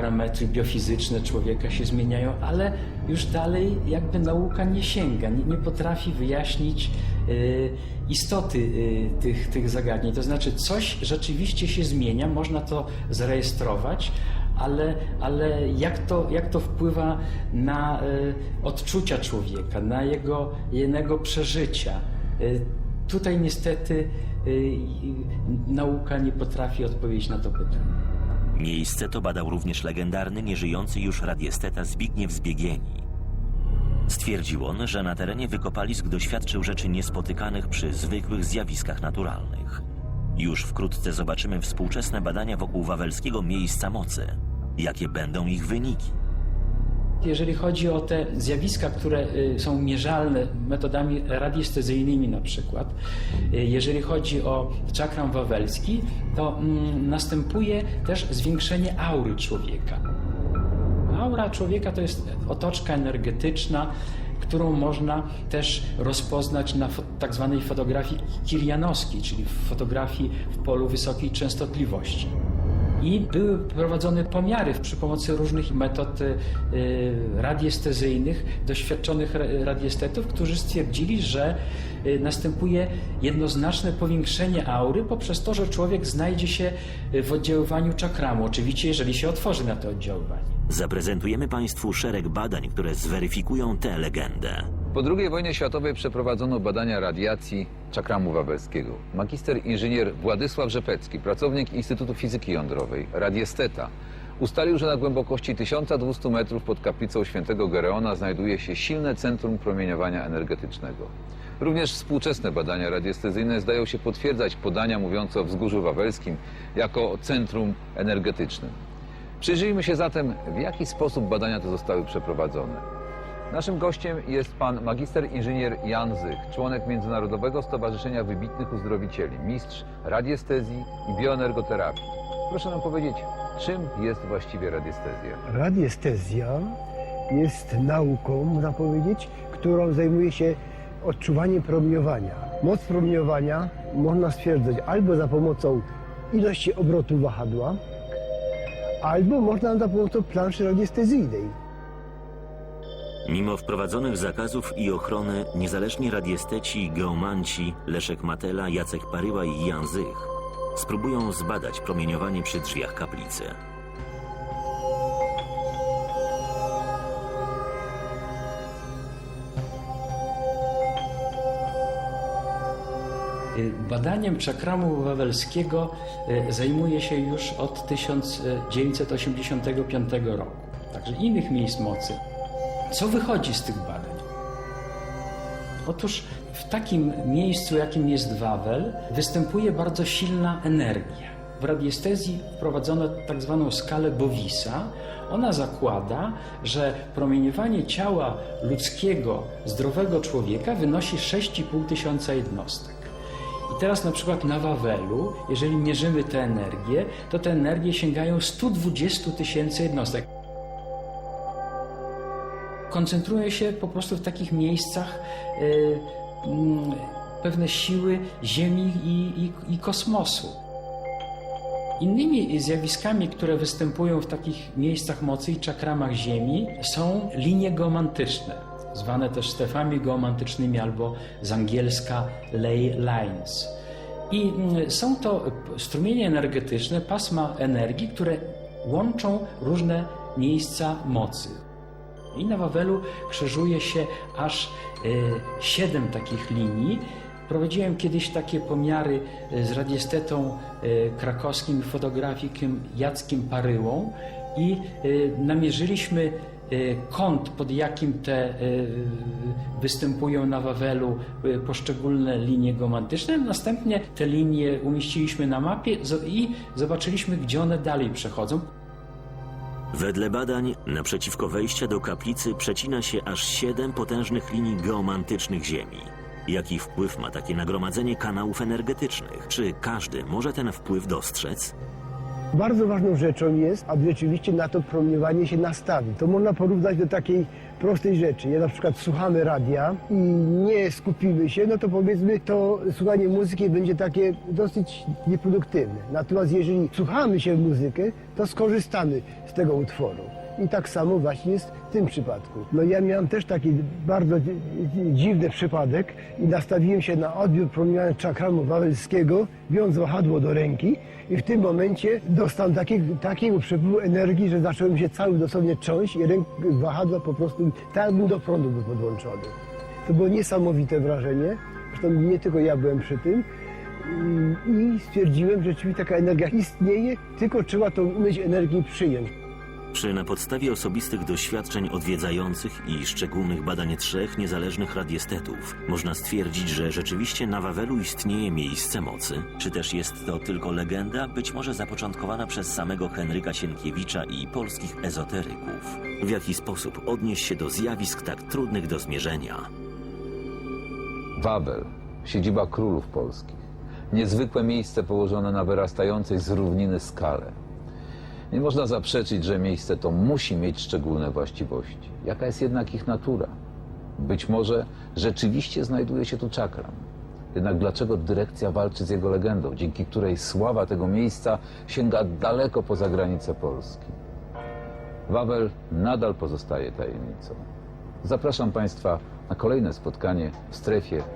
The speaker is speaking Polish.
Parametry biofizyczne człowieka się zmieniają, ale już dalej jakby nauka nie sięga, nie, nie potrafi wyjaśnić y, istoty y, tych, tych zagadnień. To znaczy, coś rzeczywiście się zmienia, można to zarejestrować, ale, ale jak, to, jak to wpływa na y, odczucia człowieka, na jego, jego przeżycia. Y, tutaj niestety y, y, nauka nie potrafi odpowiedzieć na to pytanie. Miejsce to badał również legendarny, nieżyjący już radiesteta Zbigniew Zbiegieni. Stwierdził on, że na terenie wykopalisk doświadczył rzeczy niespotykanych przy zwykłych zjawiskach naturalnych. Już wkrótce zobaczymy współczesne badania wokół wawelskiego miejsca mocy. Jakie będą ich wyniki? Jeżeli chodzi o te zjawiska, które y, są mierzalne metodami radiestezyjnymi na przykład, y, jeżeli chodzi o czakram wawelski, to mm, następuje też zwiększenie aury człowieka. Aura człowieka to jest otoczka energetyczna, którą można też rozpoznać na tak zwanej fotografii kirianowskiej, czyli fotografii w polu wysokiej częstotliwości. I były prowadzone pomiary przy pomocy różnych metod y, radiestezyjnych doświadczonych ra- radiestetów, którzy stwierdzili, że y, następuje jednoznaczne powiększenie aury poprzez to, że człowiek znajdzie się y, w oddziaływaniu czakramu. Oczywiście, jeżeli się otworzy na to oddziaływanie. Zaprezentujemy Państwu szereg badań, które zweryfikują tę legendę. Po II wojnie światowej przeprowadzono badania radiacji czakramu wawelskiego. Magister inżynier Władysław Rzepecki, pracownik Instytutu Fizyki Jądrowej, radiesteta, ustalił, że na głębokości 1200 metrów pod kaplicą świętego Gereona znajduje się silne centrum promieniowania energetycznego. Również współczesne badania radiestezyjne zdają się potwierdzać podania mówiące o wzgórzu wawelskim jako centrum energetycznym. Przyjrzyjmy się zatem, w jaki sposób badania te zostały przeprowadzone. Naszym gościem jest pan magister inżynier Jan Zych, członek Międzynarodowego Stowarzyszenia Wybitnych Uzdrowicieli, mistrz radiestezji i bioenergoterapii. Proszę nam powiedzieć, czym jest właściwie radiestezja? Radiestezja jest nauką, można powiedzieć, którą zajmuje się odczuwaniem promieniowania. Moc promieniowania można stwierdzać albo za pomocą ilości obrotów wahadła, albo można za pomocą planszy radiestezyjnej. Mimo wprowadzonych zakazów i ochrony, niezależni radiesteci geomanci Leszek Matela, Jacek Paryła i Jan Zych spróbują zbadać promieniowanie przy drzwiach kaplicy. Y, Badaniem czakramu wawelskiego y, zajmuje się już od 1985 roku, także innych miejsc mocy. Co wychodzi z tych badań? Otóż w takim miejscu, jakim jest Wawel, występuje bardzo silna energia. W radiestezji wprowadzono tak zwaną skalę Bowisa. Ona zakłada, że promieniowanie ciała ludzkiego, zdrowego człowieka wynosi 6,5 tysiąca jednostek. I teraz na przykład na Wawelu, jeżeli mierzymy tę energię, to te energie sięgają 120 tysięcy jednostek. Koncentrują się po prostu w takich miejscach y, mm, pewne siły Ziemi i, i, i kosmosu. Innymi zjawiskami, które występują w takich miejscach mocy i czakramach Ziemi są linie geomantyczne, zwane też strefami geomantycznymi albo z angielska ley lines. I mm, są to strumienie energetyczne, pasma energii, które łączą różne miejsca mocy. I na Wawelu krzyżuje się aż y, siedem takich linii. Prowadziłem kiedyś takie pomiary y, z radiestetą y, krakowskim fotografikiem Jackiem Paryłą i namierzyliśmy kąt, pod jakim te występują na Wawelu poszczególne linie geomantyczne. Następnie te linie umieściliśmy na mapie i zobaczyliśmy, gdzie one dalej przechodzą. Wedle badań, naprzeciwko wejścia do kaplicy przecina się aż siedem potężnych linii geomantycznych Ziemi. Jaki wpływ ma takie nagromadzenie kanałów energetycznych? Czy każdy może ten wpływ dostrzec? Bardzo ważną rzeczą jest, aby rzeczywiście na to promieniowanie się nastawić. To można porównać do takiej prostej rzeczy. Jak na przykład słuchamy radia i nie skupimy się, no to powiedzmy to słuchanie muzyki będzie takie dosyć nieproduktywne. Natomiast jeżeli słuchamy się muzykę, to skorzystamy z tego utworu. I tak samo właśnie jest w tym przypadku. No ja miałem też taki bardzo dzi- dzi- dziwny przypadek i nastawiłem się na odbiór promieniowania czakramu wawelskiego, biorąc wahadło do ręki i w tym momencie dostałem takiego, takiego przepływu energii, że zacząłem się cały dosłownie trząść i ręk, wahadła po prostu tak jakbym do prądu był podłączony. To było niesamowite wrażenie, zresztą nie tylko ja byłem przy tym i, stwierdziłem, że rzeczywiście taka energia istnieje, tylko trzeba tą umieć energię przyjąć. Czy na podstawie osobistych doświadczeń odwiedzających i szczególnych badań trzech niezależnych radiestetów można stwierdzić, że rzeczywiście na Wawelu istnieje miejsce mocy? Czy też jest to tylko legenda, być może zapoczątkowana przez samego Henryka Sienkiewicza i polskich ezoteryków? W jaki sposób odnieść się do zjawisk tak trudnych do zmierzenia? Wawel, siedziba królów polskich. Niezwykłe miejsce położone na wyrastającej z równiny skale. Nie można zaprzeczyć, że miejsce to musi mieć szczególne właściwości. Jaka jest jednak ich natura? Być może rzeczywiście znajduje się tu czakram. Jednak dlaczego dyrekcja walczy z jego legendą, dzięki której sława tego miejsca sięga daleko poza granice Polski? Wawel nadal pozostaje tajemnicą. Zapraszam Państwa na kolejne spotkanie w strefie